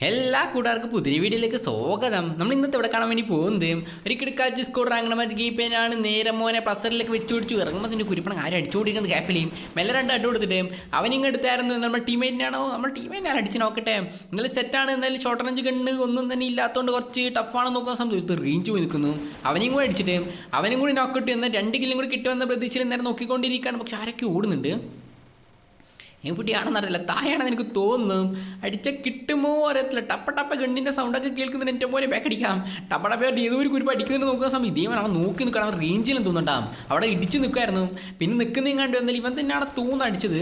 എല്ലാ കൂട്ടുകാർക്കും പുതിയ വീഡിയോയിലേക്ക് സ്വാഗതം. നമ്മൾ ഇന്നത്തെ ഇവിടെ കാണാൻ വേണ്ടി പോകുന്നത് ഒരു കിടക്കാച്ച് സ്കോർ അങ്ങനെ മതി ഗീപ്പേനാണ് നേരെ മോനെ പ്ലസറിലേക്ക് വെച്ച് പിടിച്ചു ഇറങ്ങുമ്പോൾ തന്നെ കുരിപ്പണം ആരും അടിച്ചുകൊണ്ടിരിക്കുന്നത് ഗ്യാപ്പിലെയും മെല്ലെ രണ്ട് അടി കൊടുത്തിട്ട് അവൻ ഇങ്ങ് എടുത്തായിരുന്നു നമ്മുടെ ടീമേറ്റിനാണോ നമ്മുടെ ടീമേറ്റിനാണ് അടിച്ച് നോക്കട്ടെ? എന്നാലും സെറ്റാണ് എന്നാലും ഷോർട്ട് റേഞ്ച് കണ്ണ് ഒന്നും തന്നെ ഇല്ലാത്തതുകൊണ്ട് കുറച്ച് ടഫാണ് നോക്കുന്ന സമയത്ത് റേഞ്ച് പോയി നിൽക്കുന്നു. അവനെയും കൂടെ അടിച്ചിട്ട് അവനും കൂടി നോക്കിട്ട് എന്നാൽ രണ്ട് കില്ലും കൂടി കിട്ടുമെന്ന പ്രതീക്ഷയിൽ നേരെ നോക്കിക്കൊണ്ടിരിക്കുകയാണ്. പക്ഷെ ആരൊക്കെ ഓടുന്നുണ്ട്? എവിടെയാണെന്നറിയില്ല. തായാണെന്ന് എനിക്ക് തോന്നും അടിച്ച കിട്ടുമോ അറിയത്തില്ല. ടപ്പ ടപ്പ ഗണ്ണിന്റെ സൗണ്ടൊക്കെ കേൾക്കുന്നതിന് എന്റെ പോലെ ബാക്ക് അടിക്കാം. ടപ്പ ടപ്പ ഏതോ ഒരു കുരുപ്പ് അടിക്കുന്നുണ്ട് നോക്കുന്ന സമയം ഇതേവൻ അവൻ നോക്കി നിൽക്കണം. അവൻ റേഞ്ചിലും തോന്നുന്നുണ്ടാവും. അവിടെ ഇടിച്ച് നിൽക്കുമായിരുന്നു. പിന്നെ നിൽക്കുന്നതും കണ്ടു എന്നാൽ ഇവൻ തന്നെയാണ് തോന്നുന്നു അടിച്ചത്.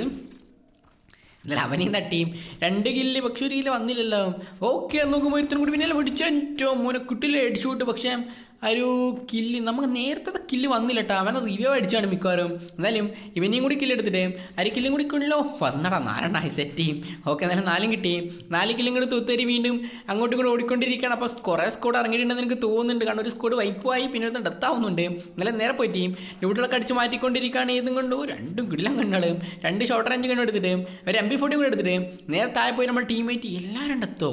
എന്നാലും അവനെയും തട്ടിയും. രണ്ട് കില്ല് പക്ഷെ ഒരു കില്ല് വന്നില്ലല്ലോ. ഓക്കെ നോക്കുമ്പോൾ ഇത്രയും കൂടി പിന്നെ പിടിച്ചോ. മോനെ കുട്ടിയിലെ അടിച്ചു വിട്ടു പക്ഷേ ഒരു കില്ല്. നമുക്ക് നേരത്തെ കില്ല് വന്നില്ല കേട്ടോ അവനെ റിവ്യൂ അടിച്ചാണ് മിക്കവാറും. എന്നാലും ഇവനെയും കൂടി കില്ല് എടുത്തിട്ട് അര കില്ലും കൂടി കൊള്ളോ. വന്നടാ നാലെണ്ണായി സെറ്റ് ചെയ്യും ഓക്കെ എന്നാലും നാലും കിട്ടി. നാല് കില്ലും കൂടി തൂത്തേരി വീണ്ടും അങ്ങോട്ടും കൂടി ഓടിക്കൊണ്ടിരിക്കുകയാണ്. അപ്പോൾ കുറേ സ്കോഡ് ഇറങ്ങിയിട്ടുണ്ടെന്ന് എനിക്ക് തോന്നുന്നുണ്ട്. കാരണം ഒരു സ്കോഡ് വൈപ്പായി പിന്നെ ഒരു ഡെത്ത് ആവുന്നുണ്ട്. എന്നാലും നേരെ പോയി ടീം ന്യൂട്രലൊക്കെ അടിച്ച് മാറ്റിക്കൊണ്ടിരിക്കുകയാണ്. ഏതും കൊണ്ട്. രണ്ടും കിടിലം കണ്ണുകളും. രണ്ട് ഷോർട്ട് റേഞ്ച് കണ്ണു എടുത്തിട്ട് ഒരു എം ബി ഫോർട്ടി കൂടെ എടുത്തിട്ട് നേരെ താഴെ പോയി നമ്മുടെ ടീമേറ്റ് എല്ലാവരും ഡെത്തോ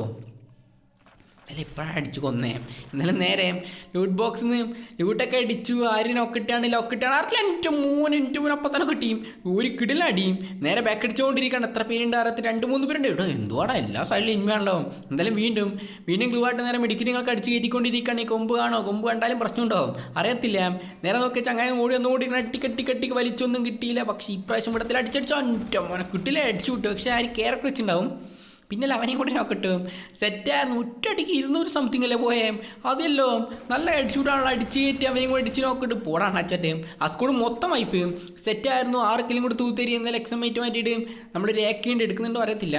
അല്ല ഇപ്പോഴാണ് അടിച്ചു കൊന്നേ. എന്നാലും നേരെ ലൂട്ട് ബോക്സിൽ നിന്ന് ലൂട്ടൊക്കെ അടിച്ചു. ആര് നോക്കിട്ടാണ് ലോക്കിട്ടാണ് ആർക്കും എന്റെ മൂന്ന് എന്റെ മൂന്ന് അപ്പം കിട്ടിയും. ഒരു കിടിലടിയും നേരെ ബാക്ക് അടിച്ചുകൊണ്ടിരിക്കുകയാണ് എത്ര പേരുണ്ട് അറിയത്ത് രണ്ട് മൂന്ന് പേരുണ്ട്. കേട്ടോ എന്തുവാടാ? എല്ലാ സൈഡിലും ഇനിമയാണല്ലോ എന്തായാലും വീണ്ടും വീണ്ടും ഗ്ലൂ ആയിട്ട് നേരെ മെഡിക്കലിങ്ങൾക്ക് അടിച്ച് കയറ്റിക്കൊണ്ടിരിക്കുകയാണ് ഈ കൊമ്പ് കാണോ? കൊമ്പ് കണ്ടാലും പ്രശ്നമുണ്ടാവും അറിയത്തില്ല. നേരെ നോക്കി ചങ്ങായം ഓടി ഒന്നും ഓടി കട്ടി കട്ടി കട്ടി വലിച്ചൊന്നും കിട്ടിയില്ല. പക്ഷേ ഇപ്രാവശ്യം ഇവിടത്തിൽ അടിച്ചടിച്ചോ? എന്റെ മോനെ കിട്ടില്ല? അടിച്ചു വിട്ടു. പക്ഷേ ആര് കയറൊക്കെ വെച്ചിട്ടുണ്ടാവും? പിന്നെ അവനെയും കൂടി നോക്കട്ടും സെറ്റായിരുന്നു നൂറ്റടിക്ക് ഇരുന്നൂറ് സംതിങ് അല്ലേ പോയേ? അതല്ലോ. നല്ല അടിച്ചുകൂടാണല്ലോ അടിച്ച് കയറ്റി അവനെയും കൂടി അടിച്ച് നോക്കിട്ട് പോടാണ് അച്ചറ്റേം ആ സ്കൂൾ മൊത്തം വൈപ്പ് സെറ്റായിരുന്നു ആർക്കെങ്കിലും കൂടി തൂത്തേരി എന്നാൽ എക്സമേറ്റ് മാറ്റിയിട്ട് നമ്മൾ രേഖയുണ്ട് എടുക്കുന്നുണ്ടോ അറിയത്തില്ല.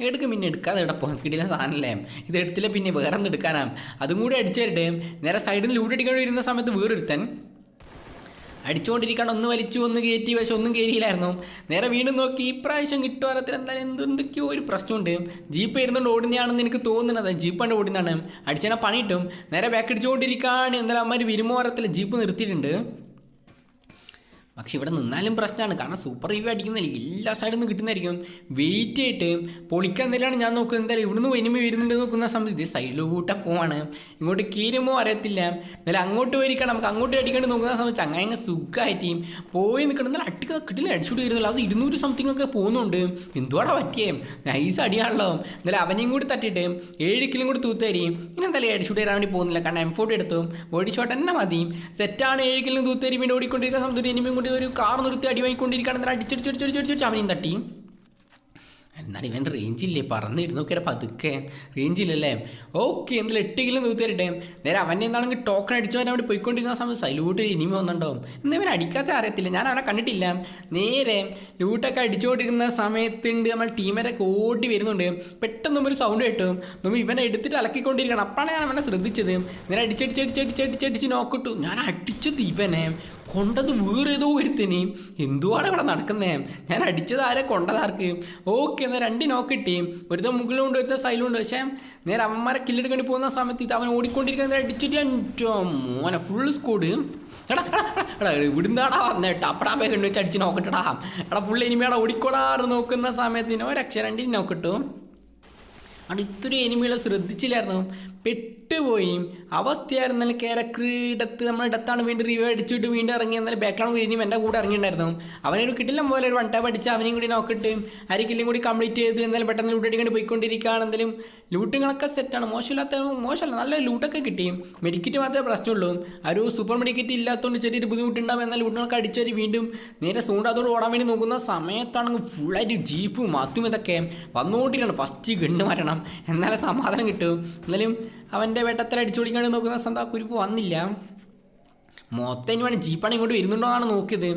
എടുക്കും പിന്നെ എടുക്കാതെ പോകാൻ കിടില സാധനമല്ലേ ഇത് എടുത്തില്ല പിന്നെ വേറെ ഒന്ന് എടുക്കാനാ? അതും കൂടി അടിച്ചു തരട്ടെ നേരെ സൈഡിൽ നിന്ന് ലൂട്ടടിക്കേണ്ടി ഇരുന്ന സമയത്ത് വേറൊരുത്തൻ അടിച്ചുകൊണ്ടിരിക്കാണ്ട് ഒന്ന് വലിച്ചു ഒന്ന് കയറ്റി പക്ഷെ ഒന്നും കയറിയില്ലായിരുന്നു. നേരെ വീണ്ടും നോക്കി ഇപ്രാവശ്യം കിട്ടുവാരത്തിൽ എന്തായാലും എന്തെന്തൊക്കെയോ ഒരു പ്രശ്നമുണ്ട്. ജീപ്പ് ഇരുന്നുകൊണ്ട് ഓടുന്നതാണെന്ന് എനിക്ക് തോന്നുന്നത്. ജീപ്പ് കണ്ട് ഓടുന്നതാണ്. അടിച്ചതിനെ പണിയിട്ടും നേരെ ബാക്ക് അടിച്ചുകൊണ്ടിരിക്കുകയാണ് എന്തായാലും അമ്മമാർ വിരുമോറത്തിൽ ജീപ്പ് നിർത്തിയിട്ടുണ്ട്. പക്ഷെ ഇവിടെ നിന്നാലും പ്രശ്നമാണ്. കാരണം സൂപ്പർ റിവ്യൂ അടിക്കുന്നില്ല എല്ലാ സൈഡിൽ നിന്ന് കിട്ടുന്നതായിരിക്കും. വെയിറ്റ് ആയിട്ട് പൊളിക്കാൻ തന്നെയാണ് ഞാൻ നോക്കുന്നത്. എന്തായാലും ഇവിടുന്ന് വരുമ്പോൾ വരുന്നുണ്ട് നോക്കുന്ന സമയത്ത് സൈഡിലോട്ട് പോവാണ്. ഇങ്ങോട്ട് കീരുമോ അറിയത്തില്ല. എന്നാലും അങ്ങോട്ട് വരിക്കണം നമുക്ക് അങ്ങോട്ട് അടിക്കേണ്ടി നോക്കുന്ന സമയത്ത് ചങ്ങായങ്ങ സുഖമായിട്ട് പോയി നിൽക്കണം. അട്ടി കിട്ടില്ല. അടിച്ചുകൂടി വരുന്നില്ല അത് ഇരുന്നൂറ് സംതിങ് ഒക്കെ പോകുന്നുണ്ട്. എന്തുവാടാ പറ്റിയേ? നൈസ് അടിയാണല്ലോ. എന്നാലും അവനെയും കൂടി തട്ടിയിട്ട് ഏഴ് കിലും കൂടി തൂത്തേരി ഇനി എന്തായാലും അടിച്ചുകൂടി വരാൻ വേണ്ടി പോകുന്നില്ല. കാരണം എം ഫോർട്ടി എടുത്തു. ബോഡി ഷോട്ട് തന്നെ മതി. സെറ്റാണ് ഏഴ് കിലും തൂത്തേരി വീണ്ടും ഓടിക്കൊണ്ടിരിക്കുന്ന സമയത്ത് എനിമയും കൂടി ഒരു കാർ നിർത്തി അടി വാങ്ങിക്കൊണ്ടിരിക്കുകയാണ് അടിച്ചടിച്ചടിച്ചടിച്ചടിച്ച് അവനെയും തട്ടി എന്നാലും ഇവൻ റേഞ്ചില്ലേ പറന്നിരുന്നു നോക്കിയ പതുക്കെ റേഞ്ചില്ലല്ലേ ഓക്കെ എന്തായാലും എട്ടെങ്കിലും കിലോ നൂറ്റിരട്ടെ നേരെ അവന്റെ എന്താണെങ്കിൽ ടോക്കൺ അടിച്ചു അവൻ അവിടെ പോയിക്കൊണ്ടിരിക്കുന്ന സമയത്ത് സൈലൂട്ട് ഇനിമ വന്നുണ്ടാവും എന്നാൽ ഇവൻ അടിക്കാത്ത അറിയത്തില്ല ഞാൻ അവനെ കണ്ടിട്ടില്ല നേരെ ലൂട്ടൊക്കെ അടിച്ചുകൊണ്ടിരിക്കുന്ന സമയത്തുണ്ട് നമ്മൾ ടീമരൊക്കെ ഓടി വരുന്നുണ്ട് പെട്ടെന്ന് ഒരു സൗണ്ട് കേട്ടു നമ്മൾ ഇവനെ എടുത്തിട്ട് അലക്കിക്കൊണ്ടിരിക്കണം അപ്പോഴാണ് ഞാൻ അവനെ ശ്രദ്ധിച്ചത് നേരെ അടിച്ചടിച്ചടിച്ചടിച്ചടിച്ചടിച്ച് നോക്കിട്ടു ഞാൻ അടിച്ചത് ഇവനെ കൊണ്ടത് വേറെ ഏതോ ഒരുത്തന്. എന്തുവാണ് ഇവിടെ നടക്കുന്നേ? ഞാൻ അടിച്ചത് ആരെ കൊണ്ടതാർക്ക് ഓക്കെ എന്നാൽ രണ്ട് നോക്കിട്ടി ഒരുത്ത മുകളിലുണ്ട് ഒരുത്ത സൈലുണ്ട് പക്ഷേ നേരെ അമ്മമാരെ കില്ലെടുക്കേണ്ടി പോകുന്ന സമയത്ത് ഇത് അവൻ ഓടിക്കൊണ്ടിരിക്കുന്നത് അടിച്ചിട്ട് എന്റെ മോനെ ഫുൾ സ്കോഡ് എടാ എടാ, ഇവിടുന്നാടാ വന്നേട്ടാ അപ്പടാ വേഗം വെച്ച് അടിച്ച് നോക്കട്ടെടാ എടാ ഫുൾ എനിമിയാടാ ഓടിക്കോടാറ് നോക്കുന്ന സമയത്തിന് ഒരക്ഷരം രണ്ടിന് നോക്കട്ടു അവിടെ ഇത്തിരി എനിമികളെ ശ്രദ്ധിച്ചില്ലായിരുന്നു. പെട്ടുപോയി. അവസ്ഥയായിരുന്നാലും കേരക്രീടത്ത് നമ്മുടെ ഇടത്താണ് വീണ്ടും റിവ്യൂ അടിച്ചിട്ട് വീണ്ടും ഇറങ്ങി എന്നാലും ബാക്ക്ഗ്രൗണ്ട് ഇനിയും എന്റെ കൂടെ ഇറങ്ങിയിട്ടുണ്ടായിരുന്നു. അവനൊരു കിട്ടില്ല പോലെ ഒരു വൺ ടാപ്പ് അടിച്ച് അവനെയും കൂടി നോക്കിയിട്ട് ആരെങ്കിലും കൂടി കംപ്ലീറ്റ് ചെയ്ത് എന്തായാലും പെട്ടെന്ന് ലൂട്ട് അടിക്കൊണ്ട് പോയിക്കൊണ്ടിരിക്കുകയാണ് ലൂട്ടുകളൊക്കെ സെറ്റാണ് മോശമില്ലാത്ത മോശമല്ല നല്ല ലൂട്ടൊക്കെ കിട്ടി. മെഡിക്കറ്റ് മാത്രമേ പ്രശ്നമുള്ളൂ. ആ ഒരു സൂപ്പർ മെഡിക്കറ്റ് ഇല്ലാത്തതുകൊണ്ട് ചെറിയൊരു ബുദ്ധിമുട്ടുണ്ടാവും എന്നാൽ ലൂട്ടുകളൊക്കെ അടിച്ചവർ വീണ്ടും നേരെ സൂണ്ടാത്തോട് ഓടാൻ വേണ്ടി നോക്കുന്ന സമയത്താണെങ്കിൽ ഫുള്ളായിട്ട് ജീപ്പും മാത്തും ഇതൊക്കെ. വന്നുകൊണ്ടിരിക്കണം ഫസ്റ്റ് ഗണ്ണ് മാറ്റണം. എന്നാലേ സമാധാനം കിട്ടും. എന്നാലും അവന്റെ വെട്ടത്തിൽ അടിച്ചു നോക്കുന്ന സ്വന്തം കുരിപ്പ് വന്നില്ല. മൊത്തം ഇനി വേണം ജീപ്പാണ് ഇങ്ങോട്ട് വരുന്നുണ്ടോ എന്നാണ് നോക്കിയത്.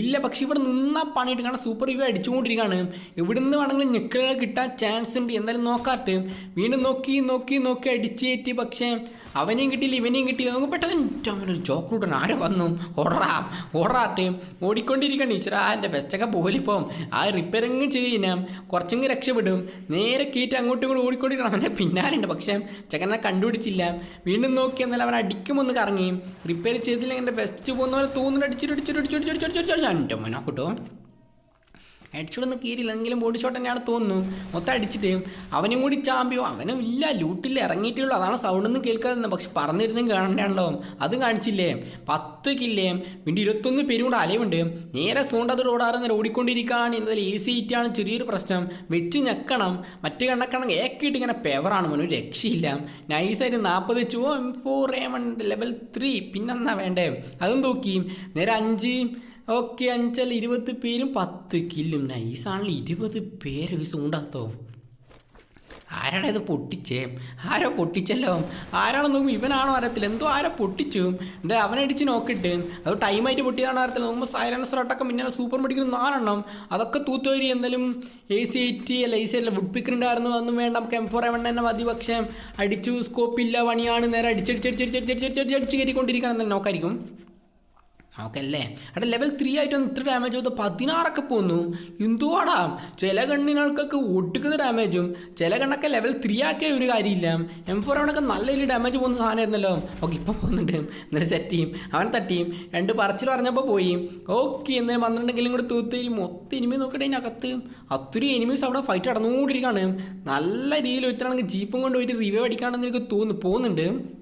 ഇല്ല പക്ഷെ ഇവിടെ നിന്നാ പണിയിട്ട് കാരണം സൂപ്പർ ഇവ അടിച്ചുകൊണ്ടിരിക്കുകയാണ് ഇവിടുന്ന് വേണമെങ്കിൽ ഞെക്കുകൾ കിട്ടാൻ ചാൻസ് ഉണ്ട്. എന്തായാലും നോക്കാട്ട്. വീണ്ടും നോക്കി നോക്കി നോക്കി അടിച്ചേറ്റ്. പക്ഷേ അവനെയും കിട്ടിയില്ല ഇവനെയും കിട്ടിയില്ല. നമുക്ക് പെട്ടെന്ന് അവനൊരു ചോക്കൂട്ടൻ ആരെ വന്നു? ഓടാ ഓടറാട്ടെ ഓടിക്കൊണ്ടിരിക്കണം. ഈശ്വരാ എന്റെ ബെസ്റ്റൊക്കെ പോലിപ്പം ആ റിപ്പയറിങ് ചെയ്ത് കഴിഞ്ഞാൽ കുറച്ചെങ്കിൽ രക്ഷപ്പെടും. നേരെ കീറ്റ് അങ്ങോട്ടും ഇങ്ങോട്ടും ഓടിക്കൊണ്ടിരിക്കണം. അവന്റെ പിന്നാലുണ്ട് പക്ഷേ ചെക്കനെ കണ്ടുപിടിച്ചില്ല. വീണ്ടും നോക്കി എന്നാൽ അവൻ അടിക്കുമെന്ന് കറങ്ങി. റിപ്പയർ ചെയ്തില്ലെങ്കിൽ എന്റെ ബെസ്റ്റ് പോകുന്ന പോലെ തോന്നുന്നു അടിച്ചിട്ട് അടിച്ചിട്ട് അടിച്ചിട്ട് അടിച്ചിട്ട് അടിച്ചിട്ട് എന്റെ മോനെ കേട്ടോ ഹെഡ്ഷോട്ട് ഒന്നും കീറിയില്ല എങ്കിലും ബോഡി ഷോട്ട് തന്നെയാണ് തോന്നുന്നു. മൊത്തം അടിച്ചിട്ട്. അവനും കൂടി ചാമ്പ്യോ അവനും ഇല്ല. ലൂട്ടിൽ ഇറങ്ങിയിട്ടുള്ളൂ അതാണ് സൗണ്ട് ഒന്നും കേൾക്കാതെ പക്ഷെ പറഞ്ഞിരുന്നെങ്കിൽ കാണണ്ടാണല്ലോ. അതും കാണിച്ചില്ലേ? പത്ത് കില്ലേം. പിന്നെ ഇരുപത്തൊന്ന് പേരും കൂടെ അലയുണ്ട്. നേരെ സൗണ്ട് റോഡാറ് നേരെ ഓടിക്കൊണ്ടിരിക്കുകയാണ്. എന്തായാലും എ സി ചെറിയൊരു പ്രശ്നം. വെച്ച് ഞെക്കണം. മറ്റു കണ്ണക്കണം ഏക്കിട്ട് ഇങ്ങനെ പെവറാണ് മോനും രക്ഷയില്ല. നൈസായിട്ട് നാൽപ്പത് വെച്ചു. M four A level three പിന്നെന്നാ വേണ്ടേ? അതും നോക്കി നേരെ അഞ്ച്. ഓക്കെ അഞ്ചല്ല ഇരുപത് പേരും പത്ത് കില്ലും നൈസാണല്ലോ ഇരുപത് പേര് സൂണ്ടാത്തോ ആരാടാ ഇത് പൊട്ടിച്ചേ? ആരോ പൊട്ടിച്ചല്ലോ? ആരാണോ നോക്കും ഇവനാണോ അറിയത്തില്ല. എന്തോ ആരോ പൊട്ടിച്ചു? എന്താ അവനടിച്ച് നോക്കിയിട്ട് അത് ടൈമായിട്ട് പൊട്ടിയതാണോ അറിയത്തില്ല. നോക്കുമ്പോൾ സൈലൻസർ അട്ടൊക്കെ പിന്നെ സൂപ്പർ മെഡിക്കൽ നാലെണ്ണം. അതൊക്കെ തൂത്തുവരി എന്തായാലും എ സി എയ്റ്റി അല്ല എ സി അല്ല വുഡ് പിക്കറുണ്ടായിരുന്നു ഒന്നും വേണ്ട നമുക്ക് എം ഫോർ എവൺ തന്നെ മതി. പക്ഷേ അടിച്ചു സ്കോപ്പില്ല പണിയാണ്. നേരെ അടിച്ചടിച്ചടിച്ചടിച്ചടിച്ചടിച്ചടിച്ച് കയറിക്കൊണ്ടിരിക്കണം തന്നെ നോക്കായിരിക്കും. നമുക്കല്ലേ അവിടെ ലെവൽ ത്രീ ആയിട്ട് വന്ന് ഇത്ര ഡാമേജ് ചെയ്ത് പതിനാറൊക്കെ പോന്നു. എന്തുവാടാ? ചില കണ്ണിനൾക്കൊക്കെ ഒട്ടിക്കുന്ന ഡാമേജും ചില കണ്ണൊക്കെ ലെവൽ ത്രീ ആക്കിയ ഒരു കാര്യമില്ല. എം ഫോർ അവനൊക്കെ നല്ല രീതിയിൽ ഡാമേജ് പോകുന്ന സാധനമായിരുന്നല്ലോ. ഓക്കെ ഇപ്പം പോകുന്നുണ്ട്. എന്നിട്ട് സെറ്റ് ചെയ്യും. അവൻ തട്ടിയും. രണ്ട് പറച്ചിൽ പറഞ്ഞപ്പോൾ പോയി. ഓക്കെ എന്നാലും പന്ത്രണ്ടെങ്കിലും കൂടെ തൂത്ത് മൊത്തം എനിമി നോക്കട്ടെ അതിനകത്ത് അത്രയും എനിമീസ് അവിടെ ഫൈറ്റ് നടന്നുകൊണ്ടിരിക്കുകയാണ്. നല്ല രീതിയിൽ ഒരുത്തരാണെങ്കിൽ ജീപ്പും കൊണ്ട് പോയിട്ട് റിവ്യൂ അടിക്കാണെന്ന് എനിക്ക് തോന്നുന്നു. പോകുന്നുണ്ട്.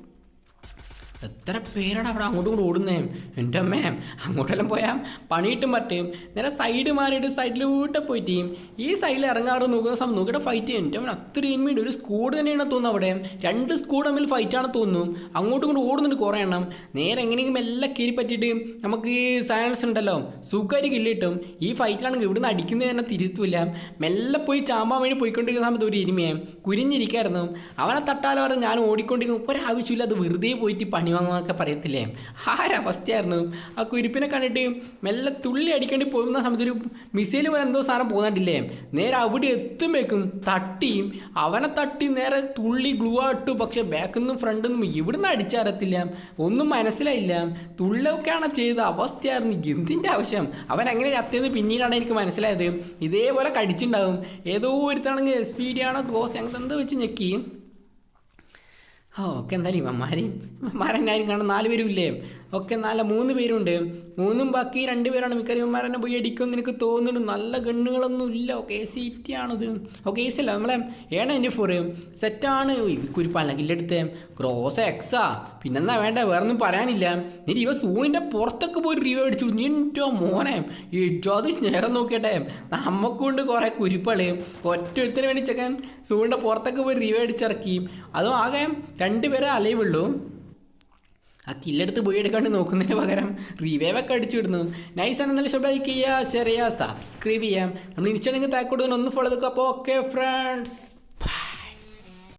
എത്ര പേരാണ് അവിടെ അങ്ങോട്ടും കൂടെ ഓടുന്നേ? എന്റെ അമ്മേ അങ്ങോട്ടെല്ലാം പോയാൽ പണിയിട്ടും പറ്റും നേരെ സൈഡ് മാറിയിട്ട് സൈഡിലൂട്ട് പോയിട്ട് ഈ സൈഡിൽ ഇറങ്ങാറ് നോക്കുന്ന സമയം നോക്കിയിട്ട് ഫൈറ്റ് ചെയ്യും എന്റെ അമ്മ അത്രയും വേണ്ടി ഒരു സ്കൂഡ് തന്നെയാണ് തോന്നുന്നത് അവിടെ. രണ്ട് സ്കൂഡ് തമ്മിൽ ഫൈറ്റാണ് തോന്നുന്നു. അങ്ങോട്ടും ഇങ്ങോട്ടും ഓടുന്നുണ്ട് കുറേ എണ്ണം. നേരെ എങ്ങനെയെങ്കിലും എല്ലാം കീരി പറ്റിയിട്ട് നമുക്ക് ഈ സയൻസ് ഉണ്ടല്ലോ. സുഖമായിട്ട് കില്ലിട്ടും ഈ ഫൈറ്റിലാണെങ്കിൽ ഇവിടുന്ന് അടിക്കുന്നത് തന്നെ തിരുത്തില്ല. മെല്ലെ പോയി ചാമ്പാൻ വേണ്ടി പോയിക്കൊണ്ടിരിക്കുന്ന സമയത്ത് ഒരു ഇരുമയെ കുരിഞ്ഞിരിക്കായിരുന്നു അവനെ തട്ടാലോ പറഞ്ഞ് ഞാൻ ഓടിക്കൊണ്ടിരിക്കുന്നു. ഒരാവശ്യമില്ല അത് വെറുതെ പോയിട്ട് പണി വാങ്ങുന്നൊക്കെ പറയത്തില്ലേ? ആരവസ്ഥയായിരുന്നു. ആ കുരിപ്പിനെ കണ്ടിട്ട് മെല്ലെ തുള്ളി അടിക്കേണ്ടി പോകുന്ന സമയത്ത് ഒരു മിസൈൽ പോലെ എന്തോ സാധനം പോകുന്നുണ്ടില്ലേ? നേരെ അവിടെ എത്തുമ്പോഴേക്കും തട്ടിയും അവനെ തട്ടി നേരെ തുള്ളി ഗ്ലൂ ആട്ടു പക്ഷെ ബാക്കിൽ നിന്നും ഇവിടുന്ന് അടിച്ചറിയത്തില്ല ഒന്നും മനസ്സിലായില്ല. തുള്ളൊക്കെയാണ് ചെയ്ത അവസ്ഥയായിരുന്നു എന്തിന്റെ ആവശ്യം? അവൻ അങ്ങനെ ചത്തിയെന്ന് പിന്നീടാണ് എനിക്ക് മനസ്സിലായത്. ഇതേപോലെ കടിച്ചിട്ടുണ്ടാകും ഏതോ ഒരുത്താണെങ്കിൽ എസ് പി ഡി ആണോ ക്ലോസ് അങ്ങനത്തെ എന്തോ വെച്ച് ഞെക്കി. ഓ ഓക്കെ എന്തായാലും ഇവന്മാരെയും ഇവന്മാരെന്നാരും കാണാൻ നാല് പേരും ഇല്ലേ? ഒക്കെ നല്ല മൂന്ന് പേരുണ്ട്. മൂന്നും ബാക്കി രണ്ട് പേരാണ്. മിക്കറിയന്മാർ തന്നെ പോയി അടിക്കുമെന്ന് എനിക്ക് തോന്നുന്നു നല്ല ഗണ്ണുകളൊന്നും ഇല്ല. ഓക്കെ എ സി ടി ആണിത്. ഓക്കെ എ സി അല്ല. നമ്മളെ ഏണ എന്റെ ഫോർ സെറ്റാണ് കുരിപ്പാല കില്ലെടുത്ത് ക്രോസ് എക്സാ പിന്നെന്താ വേണ്ട? വേറൊന്നും പറയാനില്ല. നീ ഇവ സൂണിന്റെ പുറത്തൊക്കെ പോയി റിവ്യൂ അടിച്ചു. നീ എന്റെ മോനെ. ഏറ്റവും അത് സ്നേഹം നോക്കിയട്ടെ. നമുക്കുണ്ട് കുറേ കുരിപ്പൾ ഒറ്റ ഒരുത്തിന് വേണ്ടി ചെക്കാൻ സൂണിന്റെ പുറത്തൊക്കെ പോയി റിവ്യൂ അടിച്ചിറക്കി. അതും ആകെ രണ്ടുപേരെ അലയുള്ളൂ. ആ കില്ലെടുത്ത് പോയി എടുക്കാണ്ട് നോക്കുന്നതിന് പകരം ഒക്കെ അടിച്ചു വിടുന്നു. നൈസ് ആണ് ഷോ ലൈക്ക് ചെയ്യുക ഷെയർ ചെയ്യുക സബ്സ്ക്രൈബ് ചെയ്യാം. നമ്മൾ ഇൻസ്റ്റാണെങ്കിൽ താക്കോട്ട് ഒന്ന് ഫോളോ എടുക്കുക അപ്പോൾ ഓക്കെ ഫ്രണ്ട്സ്